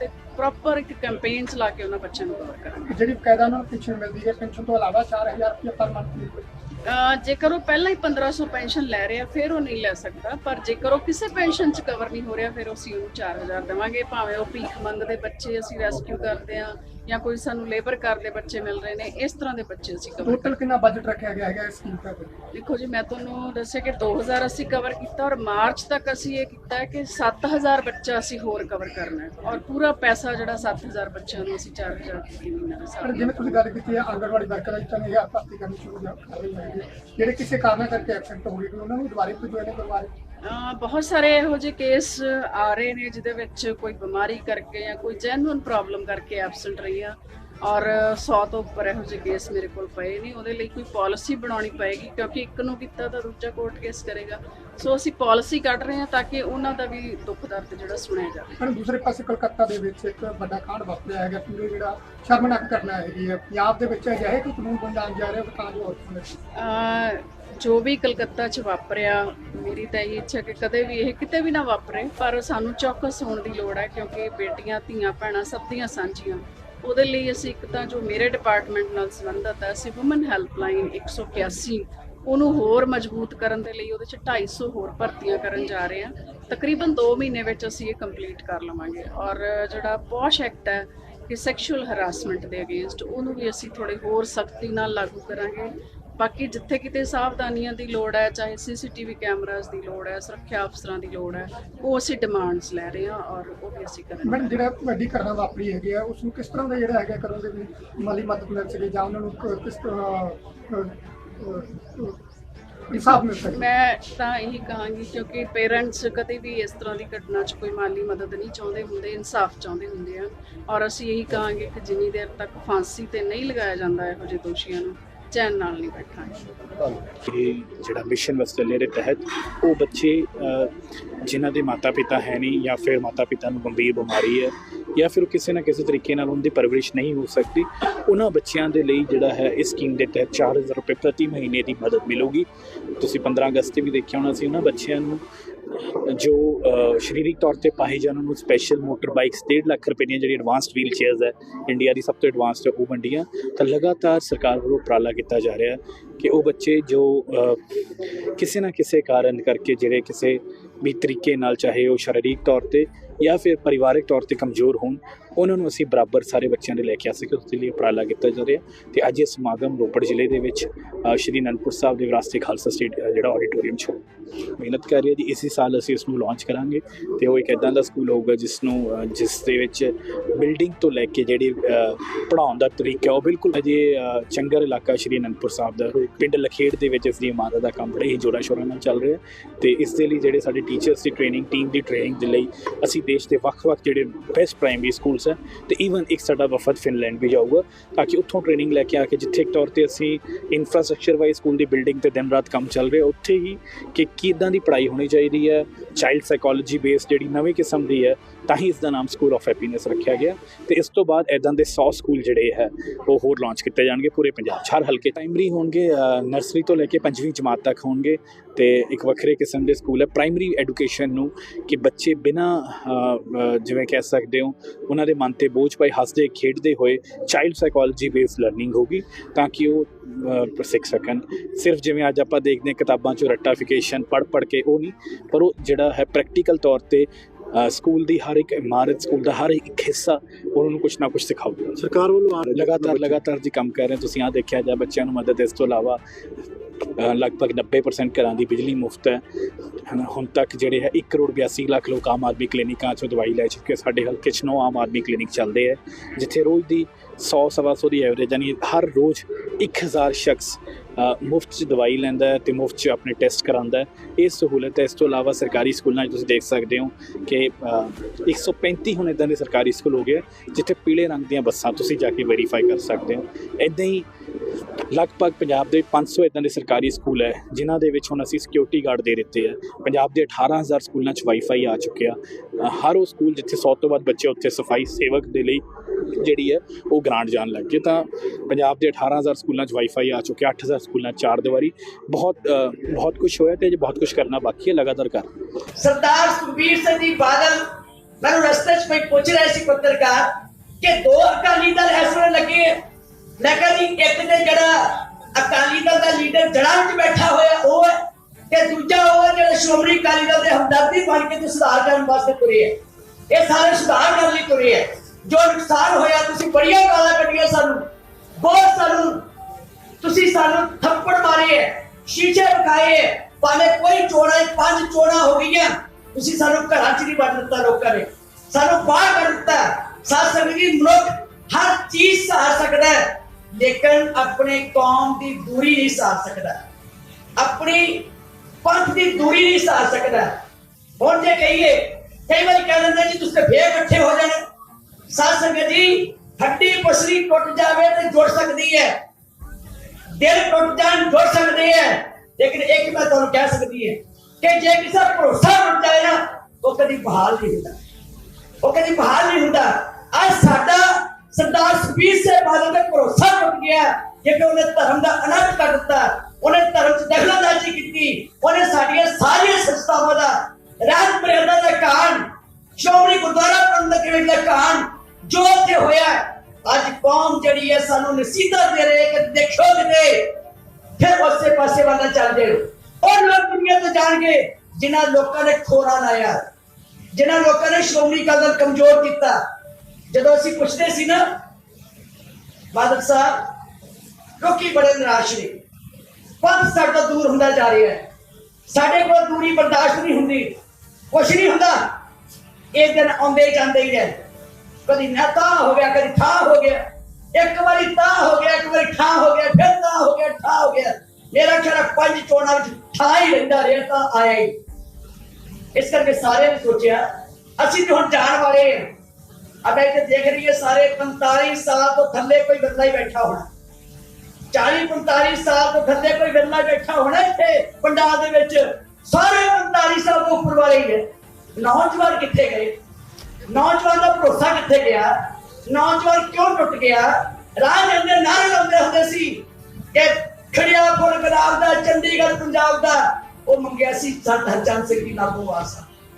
ਤੇ ਪ੍ਰੋਪਰ ਇੱਕ ਕੈਂਪੇਨ ਚਲਾ ਕੇ ਉਹਨਾਂ ਬੱਚਿਆਂ ਨੂੰ ਕਵਰ ਕਰਾਂਗੇ। ਜਿਹੜੀ ਬਕਾਇਦਾ ਉਹਨਾਂ ਨੂੰ ਪੈਨਸ਼ਨ ਮਿਲਦੀ ਹੈ ਪੈਨਸ਼ਨ ਤੋਂ ਇਲਾਵਾ 4000 ਰੁਪਏ ਪਰ ਮੰਥ ਜੇਕਰ ਉਹ ਪਹਿਲਾਂ ਹੀ 1500 ਪੈਨਸ਼ਨ ਲੈ ਰਿਹਾ ਫਿਰ ਉਹ ਨਹੀਂ ਲੈ ਸਕਦਾ ਪਰ ਜੇਕਰ ਉਹ ਕਿਸੇ ਪੈਨਸ਼ਨ 'ਚ ਕਵਰ ਨਹੀਂ ਹੋ ਰਿਹਾ ਫਿਰ ਅਸੀਂ ਉਹਨੂੰ 4000 ਦੇਵਾਂਗੇ ਭਾਵੇਂ ਉਹ ਭੀਖ ਮੰਗਦੇ ਬੱਚੇ ਅਸੀਂ ਰੈਸਕਿਊ ਕਰਦੇ ਆ ਜਾਂ ਕੋਈ ਸਾਨੂੰ ਲੇਬਰ ਕਰ ਦੇ ਬੱਚੇ ਮਿਲ ਰਹੇ ਨੇ ਇਸ ਤਰ੍ਹਾਂ ਦੇ ਬੱਚੇ ਅਸੀਂ ਕਵਰ ਟੋਟਲ ਕਿੰਨਾ ਬਜਟ ਰੱਖਿਆ ਗਿਆ ਹੈਗਾ ਇਸ ਸਕੀਮ ਦਾ ਦੇਖੋ ਜੀ ਮੈਂ ਤੁਹਾਨੂੰ ਦੱਸਿਆ ਕਿ 2000 ਅਸੀਂ ਕਵਰ ਕੀਤਾ ਔਰ ਮਾਰਚ ਤੱਕ ਅਸੀਂ ਇਹ ਕੀਤਾ ਹੈ ਕਿ 7000 ਬੱਚਾ ਅਸੀਂ ਹੋਰ ਕਵਰ ਕਰਨਾ ਹੈ ਔਰ ਪੂਰਾ ਪੈਸਾ ਜਿਹੜਾ 7000 ਬੱਚਿਆਂ ਨੂੰ ਅਸੀਂ 4000 ਰੁਪਏ ਮਹੀਨਾ ਦੇ ਜਿਵੇਂ ਤੁਸੀਂ ਗੱਲ ਕੀਤੀ ਹੈ ਆਂਗਣਵਾੜੀ ਵਰਕਰ ਅੱਜ ਤੱਕ ਇਹ ਭਰਤੀ ਕਰਨੀ ਸ਼ੁਰੂ ਕਰ ਰਹੀ ਹੈ। ਜਿਹੜੇ ਕਿਸੇ ਕਾਰਨ ਕਰਕੇ ਐਬਸੈਂਟ ਹੋ ਗਏ ਉਹਨਾਂ ਨੂੰ ਦੁਬਾਰੇ ਤੋਂ ਜੁਆਇਨ ਕਰਵਾਏ ਅਹ ਬਹੁਤ ਸਾਰੇ ਇਹੋ ਜਿਹੇ ਕੇਸ ਆ ਰਹੇ ਨੇ ਜਿਹਦੇ ਵਿੱਚ ਕੋਈ ਬਿਮਾਰੀ ਕਰਕੇ ਜਾਂ ਕੋਈ ਜੈਨੂਇਨ ਪ੍ਰੋਬਲਮ ਕਰਕੇ ਐਬਸੈਂਟ ਰਹੀ ਆ ਔਰ 100 ਤੋਂ ਉੱਪਰ ਇਹੋ ਜਿਹੇ ਕੇਸ ਮੇਰੇ ਕੋਲ ਪਏ ਨੇ। ਉਹਦੇ ਲਈ ਕੋਈ ਪਾਲਿਸੀ ਬਣਾਉਣੀ ਪਏਗੀ ਕਿਉਂਕਿ ਇੱਕ ਨੂੰ ਕੀਤਾ ਤਾਂ ਦੂਜਾ ਕੋਰਟ ਕੇਸ ਕਰੇਗਾ। ਸੋ ਅਸੀਂ ਪਾਲਿਸੀ ਕੱਢ ਰਹੇ ਹਾਂ ਤਾਂ ਕਿ ਉਹਨਾਂ ਦਾ ਵੀ ਦੁੱਖ ਦਰਦ ਜਿਹੜਾ ਸੁਣਿਆ ਜਾਵੇ। ਪਰ ਦੂਸਰੇ ਪਾਸੇ ਕਲਕੱਤਾ ਦੇ ਵਿੱਚ ਇੱਕ ਵੱਡਾ ਕਾਂਡ ਵਾਪਰਿਆ ਹੈਗਾ। ਪੂਰੇ ਜਿਹੜਾ ਸ਼ਰਮਨਾਕ ਕਰਨਾ ਹੈਗੀ ਹੈ। ਪੰਜਾਬ ਦੇ ਵਿੱਚ ਅਜਿਹੇ ਕੋਈ ਕਾਨੂੰਨ ਬਣਾਉਣ ਜਾ ਰਿਹਾ ਤਾਂ ਜੋ ਹੋਰ ਜੋ ਵੀ ਕਲਕੱਤਾ 'ਚ ਵਾਪਰਿਆ ਮੇਰੀ ਤਾਂ ਇਹ ਇੱਛਾ ਕਿ ਕਦੇ ਵੀ ਇਹ ਕਿਤੇ ਵੀ ਨਾ ਵਾਪਰੇ ਪਰ ਸਾਨੂੰ ਚੌਕਸ ਹੋਣ ਦੀ ਲੋੜ ਹੈ ਕਿਉਂਕਿ ਬੇਟੀਆਂ ਧੀਆਂ ਭੈਣਾਂ ਸਭ ਦੀਆਂ ਸਾਂਝੀਆਂ। ਉਹਦੇ ਲਈ ਅਸੀਂ ਇੱਕ ਤਾਂ ਜੋ ਮੇਰੇ ਡਿਪਾਰਟਮੈਂਟ ਨਾਲ ਸੰਬੰਧਤ ਹੈ, ਅਸੀਂ ਔਮਨ ਹੈਲਪਲਾਈਨ 181 ਉਹਨੂੰ ਹੋਰ ਮਜ਼ਬੂਤ ਕਰਨ ਦੇ ਲਈ ਉਹਦੇ 'ਚ 250 ਹੋਰ ਭਰਤੀਆਂ ਕਰਨ ਜਾ ਰਹੇ ਹਾਂ। ਤਕਰੀਬਨ 2 ਮਹੀਨੇ ਵਿੱਚ ਅਸੀਂ ਇਹ ਕੰਪਲੀਟ ਕਰ ਲਵਾਂਗੇ। ਔਰ ਜਿਹੜਾ ਪੋਸ਼ ਐਕਟ ਹੈ ਕਿ ਸੈਕਸ਼ੂਅਲ ਹਰਾਸਮੈਂਟ ਦੇ ਅਗੇਂਸਟ ਉਹਨੂੰ ਵੀ ਅਸੀਂ ਥੋੜੇ ਹੋਰ ਸਖਤੀ ਨਾਲ ਲਾਗੂ ਕਰਾਂਗੇ। ਬਾਕੀ ਜਿੱਥੇ ਕਿਤੇ ਸਾਵਧਾਨੀਆਂ ਦੀ ਲੋੜ ਹੈ ਚਾਹੇ ਸੀਸੀਟੀਵੀ ਕੈਮਰਾਜ਼ ਦੀ ਲੋੜ ਹੈ ਸੁਰੱਖਿਆ ਅਫਸਰਾਂ ਦੀ ਲੋੜ ਹੈ ਉਹ ਅਸੀਂ ਡਿਮਾਂਡਸ ਲੈ ਰਹੇ ਹਾਂ ਔਰ ਉਹ ਵੀ ਅਸੀਂ ਕਰਾਂਗੇ। ਮੈਡਮ ਜਿਹੜਾ ਵੱਡੀ ਘਟਨਾ ਵਾਪਰੀ ਹੈਗੀ ਆ ਉਸ ਨੂੰ ਕਿਸ ਤਰ੍ਹਾਂ ਦਾ ਜਿਹੜਾ ਹੈਗਾ ਕਰੋਗੇ ਵੀ ਮਾਲੀ ਮਦਦ ਮਿਲ ਸਕੇ ਜਾਂ ਉਹਨਾਂ ਨੂੰ ਕ- ਕਿਸ ਤਰ੍ਹਾਂ ਇਨਸਾਫ ਮਿਲ ਸਕੇ? ਮੈਂ ਤਾਂ ਇਹੀ ਕਹਾਂਗੀ ਕਿਉਂਕਿ ਪੇਰੈਂਟਸ ਕਦੇ ਵੀ ਇਸ ਤਰ੍ਹਾਂ ਦੀ ਘਟਨਾ 'ਚ ਕੋਈ ਮਾਲੀ ਮਦਦ ਨਹੀਂ ਚਾਹੁੰਦੇ ਹੁੰਦੇ ਇਨਸਾਫ ਚਾਹੁੰਦੇ ਹੁੰਦੇ ਆ। ਔਰ ਅਸੀਂ ਇਹੀ ਕਹਾਂਗੇ ਕਿ ਜਿੰਨੀ ਦੇਰ ਤੱਕ ਫਾਂਸੀ ਤੇ ਨਹੀਂ ਲਗਾਇਆ ਜਾਂਦਾ ਇਹੋ ਜਿਹੇ ਦੋਸ਼ੀਆਂ ਨੂੰ ਚੈਨ ਨਾਲ ਨਹੀਂ ਬੈਠਾਂਗੇ ਇਹ ਜਿਹੜਾ ਮਿਸ਼ਨ ਵਸਤਲੇ ਦੇ ਤਹਿਤ ਉਹ ਬੱਚੇ ਅ, ਜਿਨ੍ਹਾਂ ਦੇ ਮਾਤਾ-ਪਿਤਾ ਹੈ ਨਹੀਂ ਜਾਂ ਫਿਰ ਮਾਤਾ-ਪਿਤਾ ਨੂੰ ਗੰਭੀਰ ਬਿਮਾਰੀ ਹੈ ਜਾਂ ਫਿਰ ਕਿਸੇ ਨਾ ਕਿਸੇ ਤਰੀਕੇ ਨਾਲ ਉਹਨਾਂ ਦੀ ਪਰਵਰਿਸ਼ ਨਹੀਂ ਹੋ ਸਕਦੀ ਉਹਨਾਂ ਬੱਚਿਆਂ ਦੇ ਲਈ ਜਿਹੜਾ ਹੈ ਇਸ ਸਕੀਮ ਦੇ ਤਹਿਤ 4000 ਰੁਪਏ ਪ੍ਰਤੀ ਮਹੀਨੇ ਦੀ ਮਦਦ ਮਿਲੂਗੀ। ਤੁਸੀਂ 15 ਅਗਸਤ ਤੇ ਵੀ ਦੇਖਿਆ ਹੋਣਾ ਸੀ ਉਹਨਾਂ ਬੱਚਿਆਂ ਨੂੰ ਜੋ ਅ, ਸਰੀਰਕ ਤੌਰ ਤੇ ਪਾਏ ਜਾਣ ਨੂੰ ਸਪੈਸ਼ਲ ਮੋਟਰ ਬਾਈਕਸ 1.5 ਲੱਖ ਰੁਪਏ ਦੀਆਂ ਜਿਹੜੀਆਂ ਐਡਵਾਂਸਡ ਵੀਲ ਚੇਅਰਸ ਹੈ ਇੰਡੀਆ ਦੀ ਸਭ ਤੋਂ ਐਡਵਾਂਸਡ ਉਹ ਵੰਡੀਆਂ। ਤਾਂ ਲਗਾਤਾਰ ਸਰਕਾਰ ਵੱਲੋਂ ਉਪਰਾਲਾ ਕੀਤਾ ਜਾ ਰਿਹਾ ਕਿ ਉਹ ਬੱਚੇ ਜੋ ਕਿਸੇ ਨਾ ਕਿਸੇ ਕਾਰਨ ਕਰਕੇ ਜਿਹੜੇ ਕਿਸੇ ਵੀ ਤਰੀਕੇ ਨਾਲ ਚਾਹੇ ਉਹ ਸਰੀਰਿਕ ਤੌਰ ਤੇ ਜਾਂ ਫਿਰ ਪਰਿਵਾਰਕ ਤੌਰ ਤੇ ਕਮਜ਼ੋਰ ਹੋਣ ਉਹਨਾਂ ਨੂੰ ਅਸੀਂ ਬਰਾਬਰ ਸਾਰੇ ਬੱਚਿਆਂ ਦੇ ਲੈ ਕੇ ਆ ਸਕੀਏ ਉਸ ਦੇ ਲਈ ਉਪਰਾਲਾ ਕੀਤਾ ਜਾ ਰਿਹਾ ਤੇ ਅੱਜ ਇਹ ਸਮਾਗਮ ਰੋਪੜ ਜ਼ਿਲ੍ਹੇ ਦੇ ਵਿੱਚ ਸ਼੍ਰੀ ਅਨੰਦਪੁਰ ਸਾਹਿਬ ਦੇ ਵਿਰਾਸਤੇ ਖਾਲਸਾ ਸਟੇਟ ਜਿਹੜਾ ਆਡੀਟੋਰੀਅਮ 'ਚ ਮਿਹਨਤ ਕਰ ਰਹੀ ਹੈ ਜੀ। ਇਸੇ ਸਾਲ ਅਸੀਂ ਇਸ ਨੂੰ ਲਾਂਚ ਕਰਾਂਗੇ ਤੇ ਉਹ ਇੱਕ ਇਦਾਂ ਦਾ ਸਕੂਲ ਹੋਊਗਾ ਜਿਸ ਨੂੰ ਜਿਸ ਦੇ ਵਿੱਚ ਬਿਲਡਿੰਗ ਤੋਂ ਲੈ ਕੇ ਜਿਹੜੀ ਪੜਾਉਣ ਦਾ ਤਰੀਕਾ ਉਹ ਬਿਲਕੁਲ ਅਜੇ ਅ, ਚੰਗਰ ਇਲਾਕਾ ਸ਼੍ਰੀ ਅਨੰਦਪੁਰ ਸਾਹਿਬ ਦਾ ਪਿੰਡ ਲਖੇੜ ਦੇ ਵਿੱਚ ਇਸ ਦੀ ਇਮਾਰਤ ਦਾ ਕੰਮ ਬੜੇ ਹੀ ਜੋਰਾਂ ਸ਼ੋਰਾਂ ਨਾਲ ਚੱਲ ਰਿਹਾ ਤੇ ਇਸ ਦੇ ਲਈ ਜਿਹੜੇ ਸਾਡੇ ਟੀਚਰਸ ਦੀ ਟ੍ਰੇਨਿੰਗ ਟੀਮ ਦੀ ਟ੍ਰੇਨਿੰਗ ਦੇ ਲਈ ਅਸੀਂ ਦੇਸ਼ ਦੇ ਵੱਖ-ਵੱਖ ਜਿਹੜੇ ਬੈਸਟ ਪ੍ਰਾਇਮਰੀ ਸਕੂਲ ਸਕੂਲਸ ਹੈ ਤੇ ਈਵਨ ਇੱਕ ਸਾਡਾ ਵਫਦ ਫਿਨਲੈਂਡ ਵੀ ਜਾਊਗਾ ਤਾਂ ਕਿ ਉੱਥੋਂ ਟ੍ਰੇਨਿੰਗ ਲੈ ਕੇ ਆ ਕੇ ਜਿੱਥੇ ਇੱਕ ਤੌਰ ਤੇ ਅਸੀਂ ਇਨਫਰਾਸਟ੍ਰਕਚਰ ਵਾਈਜ਼ ਸਕੂਲ ਦੀ ਬਿਲਡਿੰਗ ਤੇ ਦਿਨ ਰਾਤ ਕੰਮ ਚੱਲ ਰਿਹਾ, ਉੱਥੇ ਹੀ ਕਿ ਕਿਦਾਂ ਦੀ ਪੜ੍ਹਾਈ ਹੋਣੀ ਚਾਹੀਦੀ ਹੈ ਚਾਈਲਡ ਸਾਈਕੋਲੋਜੀ ਬੇਸਡ ਜਿਹੜੀ ਨਵੀਂ ਕਿਸਮ ਦੀ ਹੈ ਤਾਂ ਹੀ ਇਸ ਦਾ ਨਾਮ ਸਕੂਲ ਆਫ ਹੈਪੀਨੈਸ ਰੱਖਿਆ ਗਿਆ। ਤੇ ਇਸ ਤੋਂ ਬਾਅਦ ਐਦਾਂ ਦੇ 100 ਸਕੂਲ ਜਿਹੜੇ ਹੈ, ਉਹ ਹੋਰ ਲਾਂਚ ਕੀਤੇ ਜਾਣਗੇ ਪੂਰੇ ਪੰਜਾਬ 'ਚ। ਹਰ ਹਲਕੇ ਪ੍ਰਾਇਮਰੀ ਹੋਣਗੇ ਨਰਸਰੀ ਤੋਂ ਲੈ ਕੇ ਪੰਜਵੀਂ ਜਮਾਤ ਤੱਕ ਹੋਣਗੇ। ਤੇ ਇੱਕ ਵੱਖਰੇ ਕਿਸਮ ਦੇ ਸਕੂਲ ਹੈ। ਪ੍ਰਾਇਮਰੀ ਐਜੂਕੇਸ਼ਨ ਨੂੰ ਕਿ ਬੱਚੇ ਬਿਨਾ ਜਿਵੇਂ ਕਹਿ ਸਕਦੇ ਹੋ, ਉਹਨਾਂ ਦੇ ਮਨ ਤੇ ਬੋਝ ਪਾਈ ਹੱਸਦੇ, ਖੇਡਦੇ ਹੋਏ ਚਾਈਲਡ ਸਾਈਕੋਲੋਜੀ ਬੇਸਡ ਲਰਨਿੰਗ ਹੋਗੀ ਤਾਂ ਕਿ ਉਹ ਸਿੱਖ ਸਕਣ। ਸਿਰਫ ਜਿਵੇਂ ਅੱਜ ਆਪਾਂ ਦੇਖਦੇ ਹਾਂ ਕਿਤਾਬਾਂ 'ਚੋਂ ਰੱਟਾਫਿਕੇਸ਼ਨ ਪੜ੍ਹ ਪੜ੍ਹ ਕੇ ਉਹ ਨਹੀਂ, ਪਰ ਉਹ ਜਿਹੜਾ ਹੈ ਪ੍ਰੈਕਟੀਕਲ ਤੌਰ ਤੇ ਸਕੂਲ ਦੀ ਹਰ ਇੱਕ ਇਮਾਰਤ ਸਕੂਲ ਦਾ ਹਰ ਇੱਕ ਹਿੱਸਾ ਉਹਨਾਂ ਨੂੰ ਕੁਝ ਨਾ ਕੁਝ ਸਿਖਾਊਗਾ ਸਰਕਾਰ ਵੱਲੋਂ ਲਗਾਤਾਰ ਲਗਾਤਾਰ ਜੀ ਕੰਮ ਕਰ ਰਹੇ। ਤੁਸੀਂ ਆ ਦੇਖਿਆ ਜਾ ਬੱਚਿਆਂ ਨੂੰ ਮਦਦ ਇਸ ਤੋਂ ਇਲਾਵਾ ਲਗਭਗ 90% ਘਰਾਂ ਦੀ ਬਿਜਲੀ ਮੁਫਤ ਹੈ। ਹੁਣ ਤੱਕ ਜਿਹੜੇ ਹੈ 1 ਕਰੋੜ 82 ਲੱਖ ਲੋਕ ਆਮ ਆਦਮੀ ਕਲੀਨਿਕਾਂ 'ਚੋਂ ਦਵਾਈ ਲੈ ਚੁੱਕੇ ਸਾਡੇ ਹਲਕੇ 'ਚ ਨੌ ਆਮ ਆਦਮੀ ਕਲੀਨਿਕ ਚੱਲਦੇ ਹੈ ਜਿੱਥੇ ਰੋਜ਼ ਦੀ 100 ਸਵਾ ਸੌ ਦੀ ਐਵਰੇਜ ਯਾਨੀ ਹਰ ਰੋਜ਼ 1000 ਸ਼ਖਸ ਮੁਫਤ 'ਚ ਦਵਾਈ ਲੈਂਦਾ ਹੈ ਤੇ ਮੁਫਤ 'ਚ ਆਪਣੇ ਟੈਸਟ ਕਰਾਉਂਦਾ ਹੈ। ਇਹ ਸਹੂਲਤ ਹੈ। ਇਸ ਤੋਂ ਇਲਾਵਾ ਸਰਕਾਰੀ ਸਕੂਲਾਂ 'ਚ ਤੁਸੀਂ ਦੇਖ ਸਕਦੇ ਹੋ ਕਿ ਅ, 135 ਹੁਣ ਇਦਾਂ ਦੇ ਸਰਕਾਰੀ ਸਕੂਲ ਹੋ ਗਏ ਜਿੱਥੇ ਪੀਲੇ ਰੰਗ ਦੀਆਂ ਬੱਸਾਂ ਤੁਸੀਂ ਜਾ ਕੇ ਵੈਰੀਫਾਈ ਕਰ ਸਕਦੇ ਹੋ। ਇਦਾਂ ਹੀ ਲਗਭਗ ਪੰਜਾਬ ਦੇ 500 ਇਦਾਂ ਦੇ ਸਰਕਾਰੀ ਸਕੂਲ ਹੈ, ਜਿਨ੍ਹਾਂ ਦੇ ਵਿੱਚ ਹੁਣ ਅਸੀਂ ਸਿਕਿਉਰਿਟੀ ਗਾਰਡ ਦੇ ਦਿੱਤੇ ਹੈ ਪੰਜਾਬ ਦੇ 18000 ਸਕੂਲਾਂ 'ਚ ਵਾਈਫਾਈ ਆ ਚੁੱਕਿਆ। ਹਰ ਉਹ ਸਕੂਲ ਜਿੱਥੇ 100 ਤੋਂ ਵੱਧ ਬੱਚੇ ਉੱਥੇ ਸਫ਼ਾਈ ਸੇਵਕ ਦੇ ਲਈ ਜਿਹੜੀ ਹੈ, ਉਹ ਗ੍ਰਾਂਟ ਜਾਣ ਲੱਗ ਗਏ। ਤਾਂ ਪੰਜਾਬ ਦੇ 18000 ਸਕੂਲਾਂ 'ਚ ਵਾਈਫਾਈ ਆ ਚੁੱਕਿਆ 8000 ਸਕੂਲਾਂ 'ਚ ਚਾਰ ਦੀਵਾਰੀ। ਬਹੁਤ ਬਹੁਤ ਕੁਝ ਹੋਇਆ ਤੇ ਅਜੇ ਬਹੁਤ ਕੁਝ ਕਰਨਾ ਬਾਕੀ ਹੈ, ਲਗਾਤਾਰ ਕਰ। ਸਰਦਾਰ ਸੁਖਬੀਰ ਸਿੰਘ ਜੀ ਬਾਦਲ, ਮੈਨੂੰ ਰਸਤੇ 'ਚ ਕੋਈ ਪੁੱਛ ਰਿਹਾ ਸੀ ਪੱਤਰਕਾਰ, ਕਿ ਦੋ ਅਕਾਲੀ ਦਲ ਇਸ ਵੇਲੇ ਲੱਗੇ ਮੈਂ ਕਿਹਾ ਜੀ, ਇੱਕ ਤੇ ਜਿਹੜਾ ਅਕਾਲੀ ਦਲ ਦਾ ਲੀਡਰ ਜੜ੍ਹਾਂ ਵਿੱਚ ਬੈਠਾ ਹੋਇਆ, ਉਹ ਹੈ ਤੇ ਦੂਜਾ ਉਹ ਹੈ ਜਿਹੜਾ ਸ਼੍ਰੋਮਣੀ ਅਕਾਲੀ ਦਲ ਦੇ ਹਮਦਰਦੀ ਬਣ ਕੇ ਤੇ ਸੁਧਾਰ ਕਰਨ ਵਾਸਤੇ ਤੁਰੇ ਹੈ। ਇਹ ਸਾਰੇ ਸੁਧਾਰ ਕਰਨ ਲਈ ਤੁਰੇ ਹੈ। ਜੋ ਨੁਕਸਾਨ ਹੋਇਆ, ਤੁਸੀਂ ਬੜੀਆਂ ਗਾਲਾਂ ਕੱਢੀਆਂ ਸਾਨੂੰ। ਬਹੁਤ ਸਾਨੂੰ, ਤੁਸੀਂ ਸਾਨੂੰ ਥੱਪੜ ਮਾਰੇ ਹੈ, ਸ਼ੀਸ਼ੇ ਵਿਖਾਏ ਹੈ। ਭਾਵੇਂ ਕੋਈ ਚੋੜਾ ਪੰਜ ਚੋੜਾ ਹੋ ਗਈਆਂ, ਤੁਸੀਂ ਸਾਨੂੰ ਘਰਾਂ 'ਚ ਨਹੀਂ ਵੜ ਦਿੱਤਾ ਲੋਕਾਂ ਨੇ। ਸਾਨੂੰ ਬਾਹਰ ਕੱਢ ਦਿੱਤਾ। ਸਾਧ ਸੰਗਤ ਜੀ, ਮਨੁੱਖ ਹਰ ਚੀਜ਼ ਸਹਾਰ ਸਕਦਾ ਹੈ। ਲੇਕਿਨ ਆਪਣੇ ਕੌਮ ਦੀ ਦੂਰੀ ਨਹੀਂ ਸਹਾਰ ਸਕਦਾ। ਆਪਣੀ ਪੰਥ ਦੀ ਦੂਰੀ ਨਹੀਂ ਸਹਾਰ ਸਕਦਾ। ਹੁਣ ਜੇ ਕਹੀਏ, ਕਈ ਵਾਰੀ ਕਹਿ ਦਿੰਦੇ ਜੀ, ਤੁਸੀਂ ਫੇਰ ਇਕੱਠੇ ਹੋ ਜਾਣਾ। ਸਾਧ ਸੰਗਤ ਜੀ, ਹੱਡੀ ਪਸਲੀ ਟੁੱਟ ਜਾਵੇ ਤੇ ਜੁੜ ਸਕਦੀ ਹੈ। ਦਿਲ ਟੁੱਟ ਜਾਣ, ਜੁੜ ਸਕਦੇ ਹੈ। ਲੇਕਿਨ ਇੱਕ ਮੈਂ ਤੁਹਾਨੂੰ ਕਹਿ ਸਕਦੀ ਹੈ ਕਿ ਜੇ ਕਿਸੇ ਦਾ ਭਰੋਸਾ ਟੁੱਟ ਜਾਏ ਨਾ, ਉਹ ਕਦੀ ਬਹਾਲ ਨਹੀਂ ਹੁੰਦਾ। ਉਹ ਕਦੀ ਬਹਾਲ ਨਹੀਂ ਹੁੰਦਾ। ਅੱਜ ਸਾਡਾ ਸਰਦਾਰ ਸੁਖਬੀਰ ਸਿੰਘ ਬਾਦਲ ਤੇ ਭਰੋਸਾ ਟੁੱਟ ਗਿਆ ਜਿਵੇਂ ਉਹਨੇ ਧਰਮ ਦਾ ਅਨੰਤ ਕਰ ਦਿੱਤਾ, ਉਹਨੇ ਧਰਮ 'ਚ ਦਖਲਅੰਦਾਜ਼ੀ ਕੀਤੀ, ਉਹਨੇ ਸਾਡੀਆਂ ਸਾਰੀਆਂ ਸੰਸਥਾਵਾਂ ਦਾ ਰਾਜ ਮਰਿਆਦਾ ਦਾ ਕਾਨ ਸ਼੍ਰੋਮਣੀ ਗੁਰਦੁਆਰਾ ਪ੍ਰਬੰਧਕ ਕਮੇਟੀ ਦਾ ਕਾਨ ਜੋ ਉੱਥੇ ਹੋਇਆ ਅੱਜ ਕੌਮ ਜਿਹੜੀ ਹੈ ਸਾਨੂੰ ਨਸੀਹਤਾਂ ਦੇ ਰਹੀ ਹੈ ਕਿ ਦੇਖੋ ਕਿਤੇ ਫਿਰ ਉਸੇ ਪਾਸੇ ਵੱਲ ਚੱਲ ਜੇ ਉਹ ਲੋਕ ਦੁਨੀਆ ਤੋਂ ਜਾਣਗੇ ਜਿਨ੍ਹਾਂ ਲੋਕਾਂ ਨੇ ਖੋਰਾ ਲਾਇਆ, ਜਿਨ੍ਹਾਂ ਲੋਕਾਂ ਨੇ ਸ਼੍ਰੋਮਣੀ ਅਕਾਲੀ ਦਲ ਕਮਜ਼ੋਰ ਕੀਤਾ। ਜਦੋਂ ਅਸੀਂ ਪੁੱਛਦੇ ਸੀ ਨਾ ਬਾਦਲ ਸਾਹਿਬ ਲੋਕੀ ਬੜੇ ਨਿਰਾਸ਼ ਨੇ ਪੰਥ ਸਾਡੇ ਤੋਂ ਦੂਰ ਹੁੰਦਾ ਜਾ ਰਿਹਾ ਹੈ ਸਾਡੇ ਕੋਲ ਦੂਰੀ ਬਰਦਾਸ਼ਤ ਨਹੀਂ ਹੁੰਦੀ ਕੁਛ ਨਹੀਂ ਹੁੰਦਾ ਇਹ ਦਿਨ ਆਉਂਦੇ ਜਾਂਦੇ ਹੀ ਹੈ ਕਦੀ ਨਾ ਤਾਂ ਹੋ ਗਿਆ ਕਦੀ ਠਾ ਹੋ ਗਿਆ ਇੱਕ ਵਾਰੀ ਤਾਂ ਹੋ ਗਿਆ ਇੱਕ ਵਾਰੀ ਠਾ ਹੋ ਗਿਆ ਫਿਰ ਤਾਂ ਹੋ ਗਿਆ ਠਾ ਹੋ ਗਿਆ ਮੇਰਾ ਖਿਆਲ ਹੈ ਪੰਜ ਚੋਣਾਂ ਵਿੱਚ ਠਾ ਹੀ ਰਹਿੰਦਾ ਰਿਹਾ ਤਾਂ ਆਇਆ ਹੀ ਇਸ ਕਰਕੇ ਸਾਰਿਆਂ ਨੇ ਸੋਚਿਆ ਅਸੀਂ ਤੇ ਹੁਣ ਜਾਣ ਵਾਲੇ ਹਾਂ ਅਬ ਇੱਥੇ ਦੇਖ ਰਹੀ ਹੈ ਸਾਰੇ 45 ਸਾਲ ਤੋਂ ਥੱਲੇ ਕੋਈ ਬੰਦਾ ਹੀ ਬੈਠਾ ਹੋਣਾ 40 45 ਸਾਲ ਤੋਂ ਥੱਲੇ ਕੋਈ ਬੰਦਾ ਬੈਠਾ ਹੋਣਾ ਇੱਥੇ ਪੰਡਾਲ ਦੇ ਵਿੱਚ ਸਾਰੇ 45 ਸਾਲ ਤੋਂ ਉੱਪਰ ਵਾਲੇ ਹੀ ਹੈ ਨੌਜਵਾਨ ਕਿੱਥੇ ਗਏ ਨੌਜਵਾਨ ਦਾ ਭਰੋਸਾ ਕਿੱਥੇ ਗਿਆ ਨੌਜਵਾਨ ਕਿਉਂ ਟੁੱਟ ਗਿਆ ਰਾਹ ਦੇ ਅੰਦਰ ਨਾਰੇ ਲਾਉਂਦੇ ਹੁੰਦੇ ਸੀ ਕਿ ਖੜਿਆ ਫੁੱਲ ਗੁਲਾਬ ਦਾ ਚੰਡੀਗੜ੍ਹ ਪੰਜਾਬ ਦਾ ਉਹ ਮੰਗਿਆ ਸੀ ਸਤ ਹਰਚੰਦ ਸਿੰਘ ਦੀ ਨਾਮੋ ਆਸਾ